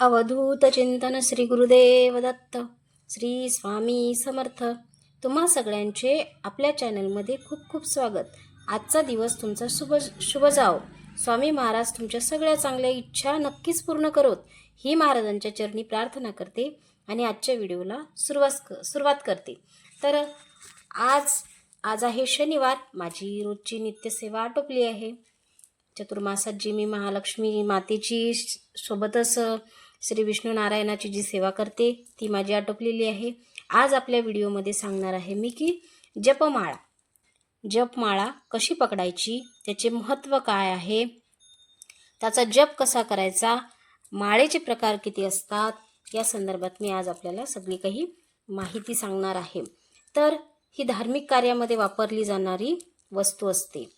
अवधूत चिंतन श्री गुरुदेव दत्त. श्री स्वामी समर्थ. तुम्हा सगळ्यांचे आपल्या चॅनलमध्ये खूप खूप स्वागत. आजचा दिवस तुमचा शुभ शुभ जाओ. स्वामी महाराज तुमच्या सगळ्या चांगल्या इच्छा नक्कीच पूर्ण करोत. ही महाराजांच्या चरणी प्रार्थना करते आणि आजच्या व्हिडिओला सुरुवात सुरुवात करते. तर आज आज आहे शनिवार. माझी रोजची नित्यसेवा आटोपली आहे. चतुर्मासात जी मी महालक्ष्मी मातेची सोबतच श्री विष्णू नारायणाची जी सेवा करते ती माझी आटोपलेली आहे. आज आपल्या व्हिडिओमध्ये सांगणार आहे मी की जपमाळा. जपमाळा कशी पकडायची? त्याचे महत्त्व काय आहे? त्याचा जप कसा करायचा? माळेचे प्रकार किती असतात? या संदर्भात मी आज आपल्याला सगळी काही माहिती सांगणार आहे. तर ही धार्मिक कार्यामध्ये वापरली जाणारी वस्तू असते.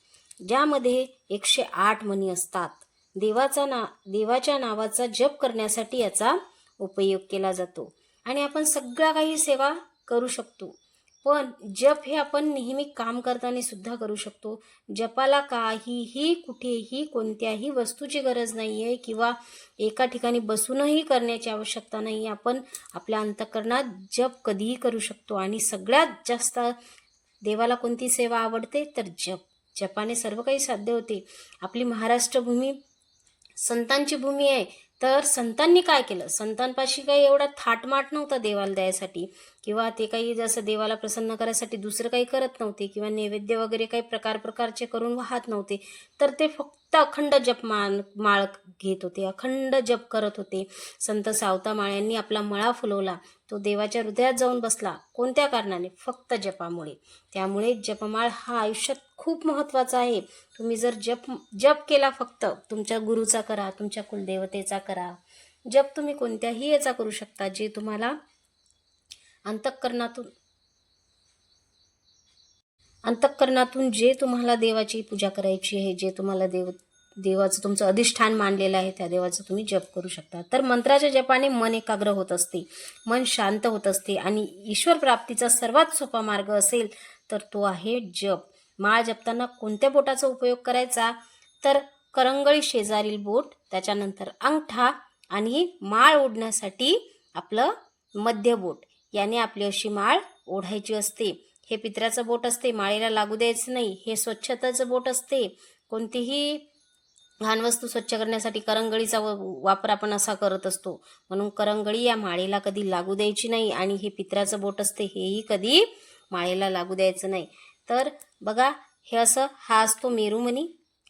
ज्यामध्ये एकशे आठ मणी असतात. देवाचा ना देवाच्या नावाचा जप करण्यासाठी याचा उपयोग केला जातो. आणि आपण सगळ्या काही सेवा करू शकतो. पण जप हे आपण नेहमी काम करताना सुद्धा करू शकतो. जपाला काहीही कुठेही कोणत्याही वस्तूची गरज नाही आहे किंवा एका ठिकाणी बसूनही करण्याची आवश्यकता नाही आहे आपण आपल्या अंतकरणात जप कधीही करू शकतो. आणि सगळ्यात जास्त देवाला कोणती सेवा आवडते? तर जप. जपाने सर्व काही साध्य होते. आपली महाराष्ट्रभूमी संतांची भूमी आहे. तर संतांनी काय केलं? संतांपाशी काही एवढा थाटमाट नव्हता देवाला द्यायसाठी. किंवा ते काही जसं देवाला प्रसन्न करायसाठी दुसरं काही करत नव्हते. किंवा नैवेद्य वगैरे काही प्रकार प्रकारचे करून वाहत नव्हते. तर ते फक्त अखंड जपमान माळ घेत होते अखंड जप करत होते. संत सावता माळ्यांनी आपला मळा फुलवला. तो देवाच्या हृदयात जाऊन बसला. कोणत्या कारणाने? फक्त जपामुळे. त्यामुळे जपमाळ हा आयुष्यात खूप महत्त्वाचा आहे. तुम्ही जर जप जप केला फक्त तुमच्या गुरुचा करा तुमच्या कुलदेवतेचा करा. जप तुम्ही कोणत्याही याचा करू शकता जे तुम्हाला अंतःकरणातून अंतःकरणातून जे तुम्हाला देवाची पूजा करायची आहे जे तुम्हाला देव देवाचं तुमचं अधिष्ठान मानलेलं आहे त्या देवाचं तुम्ही जप करू शकता. तर मंत्राच्या जपाने मन एकाग्र होत असते मन शांत होत असते आणि ईश्वर प्राप्तीचा सर्वात सोपा मार्ग असेल तर तो आहे जप. माळ जपताना कोणत्या बोटाचा उपयोग करायचा? तर करंगळी शेजारील बोट त्याच्यानंतर अंगठा आणि माळ ओढण्यासाठी आपलं मध्य बोट. याने आपली अशी माळ ओढायची असते. हे पित्राचं बोट असते माळेला लागू द्यायचं नाही हे स्वच्छतेचं बोट असते. कोणतीही घाण वस्तू स्वच्छ करण्यासाठी करंगळीचा व- वापर आपण असा करत असतो. म्हणून करंगळी या माळेला कधी लागू द्यायची नाही आणि हे पित्राचं बोट असते हेही कधी माळेला लागू द्यायचं नाही. तर बघा हे असं हा असतो मेरुमणी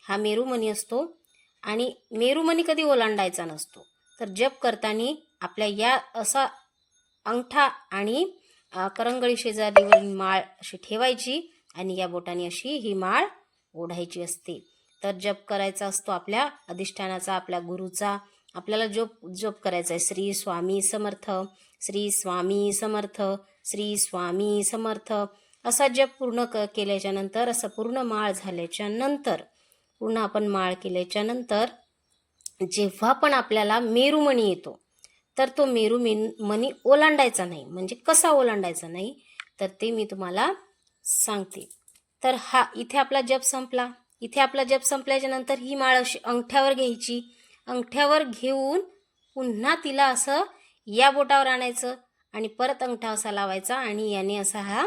हा मेरुमणी असतो आणि मेरुमणी कधी ओलांडायचा नसतो. तर जप करताना आपल्या या असा अंगठा आणि करंगळी शेजारीवरील माळ अशी ठेवायची आणि या बोटाने अशी ही माळ ओढायची असते. तर जप करायचा असतो आपल्या अधिष्ठानाचा आपल्या गुरुचा. आपल्याला जोप जप करायचा आहे. श्री स्वामी समर्थ श्री स्वामी समर्थ श्री स्वामी समर्थ. असा जप पूर्ण क केल्याच्यानंतर असं पूर्ण माळ झाल्याच्यानंतर पूर्ण आपण माळ केल्याच्यानंतर जेव्हा पण आपल्याला मेरुमणी येतो तर तो मेरू मेन मनी ओलांडायचा नाही. म्हणजे कसा ओलांडायचा नाही तर ते मी तुम्हाला सांगते. तर हा इथे आपला जप संपला. इथे आपला जप संपल्याच्या नंतर ही माळ अशी अंगठ्यावर घ्यायची. अंगठ्यावर घेऊन पुन्हा तिला असं या बोटावर आणायचं आणि परत अंगठा असा लावायचा आणि याने असा हा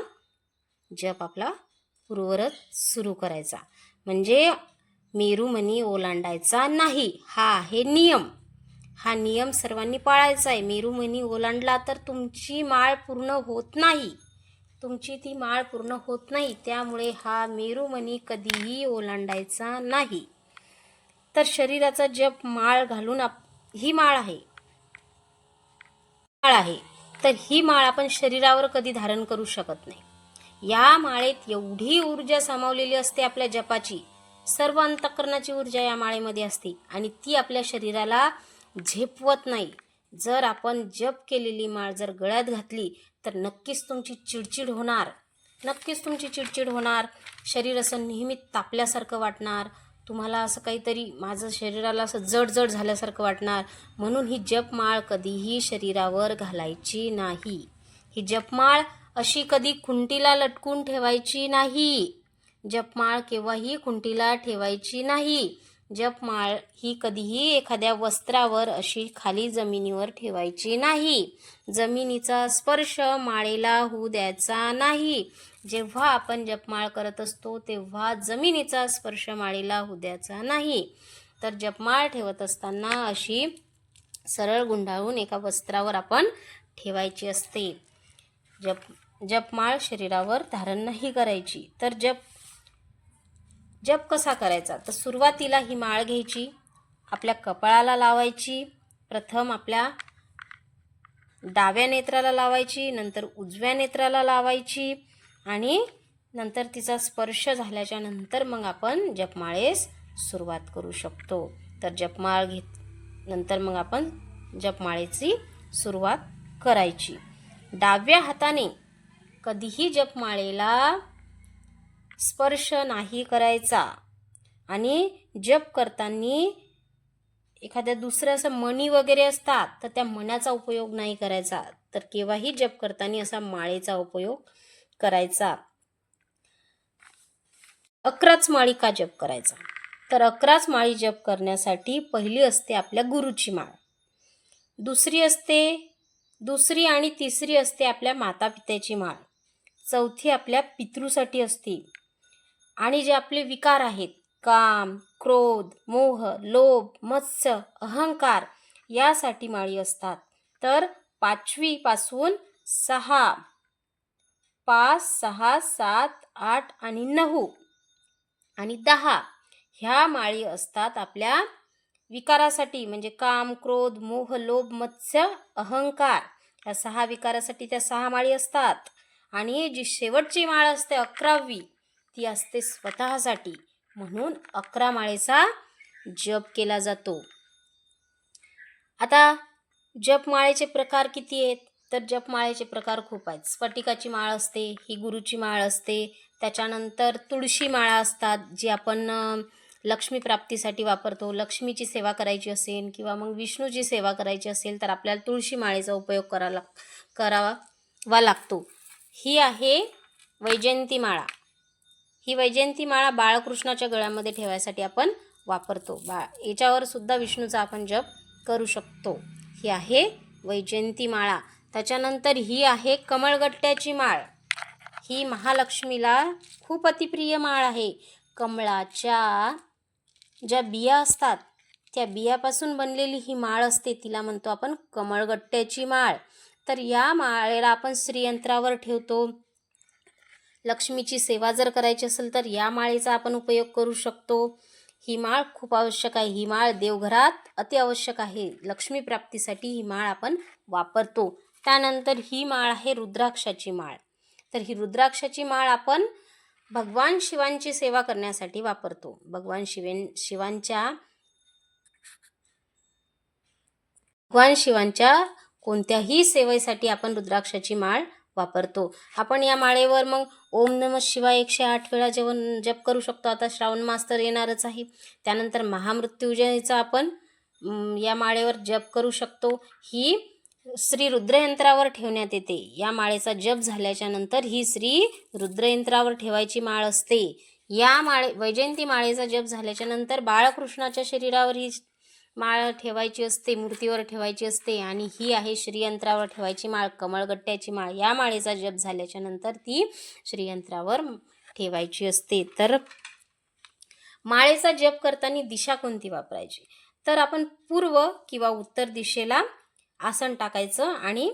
जप आपला पूर्वरत सुरू करायचा. म्हणजे मेरूमणी ओलांडायचा नाही. हा आहे नियम. हा नियम सर्वांनी पाळायचा आहे. मेरुमणी ओलांडला तर तुमची माळ पूर्ण होत नाही. तुमची ती माळ पूर्ण होत नाही. त्यामुळे हा मेरुमणी कधीही ओलांडायचा नाही. तर शरीराचा जप माळ घालून आप ही माळ आहे. माळ आहे. तर ही माळ आपण शरीरावर कधी धारण करू शकत नाही. या माळेत एवढी ऊर्जा सामावलेली असते आपल्या जपाची. सर्व अंतकरणाची ऊर्जा या माळेमध्ये असते आणि ती आपल्या शरीराला झेपवत नाही. जर आपण जप केलेली माळ जर गळ्यात घातली तर नक्कीच तुमची चिडचिड होणार. नक्कीच तुमची चिडचिड होणार. शरीर असं नेहमी तापल्यासारखं वाटणार. तुम्हाला असं काहीतरी माझं शरीराला असं जड जड झाल्यासारखं वाटणार. म्हणून ही जपमाळ कधीही शरीरावर घालायची नाही. ही जपमाळ अशी कधी खुंटीला लटकून ठेवायची नाही. जपमाळ केव्हाही खुंटीला ठेवायची नाही. जपमाळ ही कधीही एखाद्या वस्त्रावर अशी खाली जमिनीवर ठेवायची नाही. जमिनीचा स्पर्श माळेला होऊ द्यायचा नाही. जेव्हा आपण जपमाळ करत असतो तेव्हा जमिनीचा स्पर्श माळेला होऊ द्यायचा नाही. तर जपमाळ ठेवत असताना अशी सरळ गुंडाळून एका वस्त्रावर आपण ठेवायची असते. जप जपमाळ शरीरावर धारण नाही करायची. तर जप जप कसा करायचा? तर सुरुवातीला ही माळ घ्यायची आपल्या कपाळाला लावायची प्रथम आपल्या डाव्या नेत्राला लावायची नंतर उजव्या नेत्राला लावायची आणि नंतर तिचा स्पर्श झाल्याच्यानंतर मग आपण जपमाळेस सुरुवात करू शकतो. तर जपमाळ घेत नंतर मग आपण जपमाळेची सुरुवात करायची. डाव्या हाताने कधीही जपमाळेला स्पर्श नाही करायचा. आणि जप करताना एखाद्या दुसरं असं मणी वगैरे असतात तर त्या मण्याचा उपयोग नाही करायचा. तर केव्हाही जप करताना असा माळेचा उपयोग करायचा. अकराच माळी का जप करायचा. तर अकराच माळी जप करण्यासाठी पहिली असते आपल्या गुरुची माळ. दुसरी असते दुसरी आणि तिसरी असते आपल्या मातापित्याची माळ. चौथी आपल्या पितृसाठी असते. आणि जे आपले विकार आहेत काम क्रोध मोह लोभ मत्स्य अहंकार यासाठी माळी असतात. तर पाचवीपासून सहा पाच सहा सात आठ आणि नऊ आणि दहा ह्या माळी असतात आपल्या विकारासाठी. म्हणजे काम क्रोध मोह लोभ मत्स्य अहंकार या सहा विकारासाठी त्या सहा माळी असतात. आणि जी शेवटची माळ असते अकरावी ती असते स्वतःसाठी म्हणून अकरा माळेचा जप केला जातो. आता जपमाळेचे प्रकार किती आहेत? तर जपमाळेचे प्रकार खूप आहेत. स्फटिकाची माळ असते ही गुरुची माळ असते त्याच्यानंतर तुळशी माळा असतात जी आपण लक्ष्मी प्राप्तीसाठी वापरतो. लक्ष्मीची सेवा करायची असेल किंवा मग विष्णूची सेवा करायची असेल तर आपल्याला तुळशी माळेचा उपयोग करा लाग करावा लागतो. ही आहे वैजयंती माळा. ही वैजयंती माळा बाळकृष्णाच्या गळ्यामध्ये ठेवायसाठी आपण वापरतो. बा याच्यावर सुद्धा विष्णूचा आपण जप करू शकतो. ही आहे वैजयंती माळा. त्याच्यानंतर ही आहे कमळगट्ट्याची माळ. ही महालक्ष्मीला खूप अतिप्रिय माळ आहे. कमळाच्या ज्या बिया असतात त्या बियापासून बनलेली ही माळ असते तिला म्हणतो आपण कमळगट्ट्याची माळ. तर या माळेला आपण श्रीयंत्रावर ठेवतो. लक्ष्मीची सेवा जर करायची असेल तर या माळेचा आपण उपयोग करू शकतो. ही माळ खूप आवश्यक आहे. ही माळ देवघरात अति आवश्यक आहे. लक्ष्मी प्राप्तीसाठी ही माळ आपण वापरतो. त्यानंतर ही माळ आहे रुद्राक्षाची माळ. तर ही रुद्राक्षाची माळ आपण भगवान शिवांची सेवा करण्यासाठी वापरतो. भगवान शिवेन शिवांच्या भगवान शिवांच्या कोणत्याही सेवेसाठी आपण रुद्राक्षाची माळ वापरतो. आपण या माळेवर मग ओम नम शिवाय एकशे आठ वेळा जेवण जप करू शकतो. आता श्रावण मास तर येणारच आहे. त्यानंतर महामृत्युजयचा आपण या माळेवर जप करू शकतो. ही श्री रुद्रयंत्रावर ठेवण्यात येते. या माळेचा जप झाल्याच्यानंतर ही श्री रुद्रयंत्रावर ठेवायची माळ असते. या माळे वैजयंती माळेचा जप झाल्याच्यानंतर बाळकृष्णाच्या शरीरावर ही माळ ठेवायची असते मूर्तीवर ठेवायची असते आणि ही आहे श्रीयंत्रावर ठेवायची माळ कमळगट्ट्याची माळ. या माळेचा जप झाल्याच्यानंतर ती श्रीयंत्रावर ठेवायची असते. तर माळेचा जप करताना दिशा कोणती वापरायची? तर आपण पूर्व किंवा उत्तर दिशेला आसन टाकायचं आणि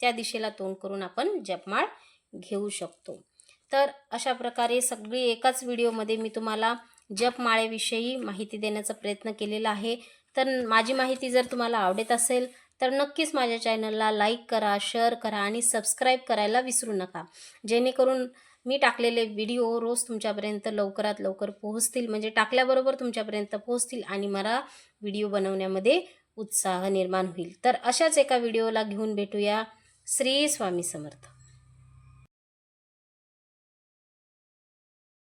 त्या दिशेला तोंड करून आपण जपमाळ घेऊ शकतो. तर अशा प्रकारे सगळी एकाच व्हिडिओमध्ये मी तुम्हाला जपमाळेविषयी माहिती देण्याचा प्रयत्न केलेला आहे. तर माझी माहिती जर तुम्हाला आवडत असेल तर नक्कीच माझ्या चॅनलला लाईक करा शेअर करा आणि सबस्क्राईब करायला विसरू नका. जेणेकरून मी टाकलेले व्हिडिओ रोज तुमच्यापर्यंत लवकरात लवकर पोहोचतील म्हणजे टाकल्याबरोबर तुमच्यापर्यंत पोहोचतील आणि मला व्हिडिओ बनवण्यामध्ये उत्साह निर्माण होईल. तर अशाच एका व्हिडिओला घेऊन भेटूया. श्री स्वामी समर्थ.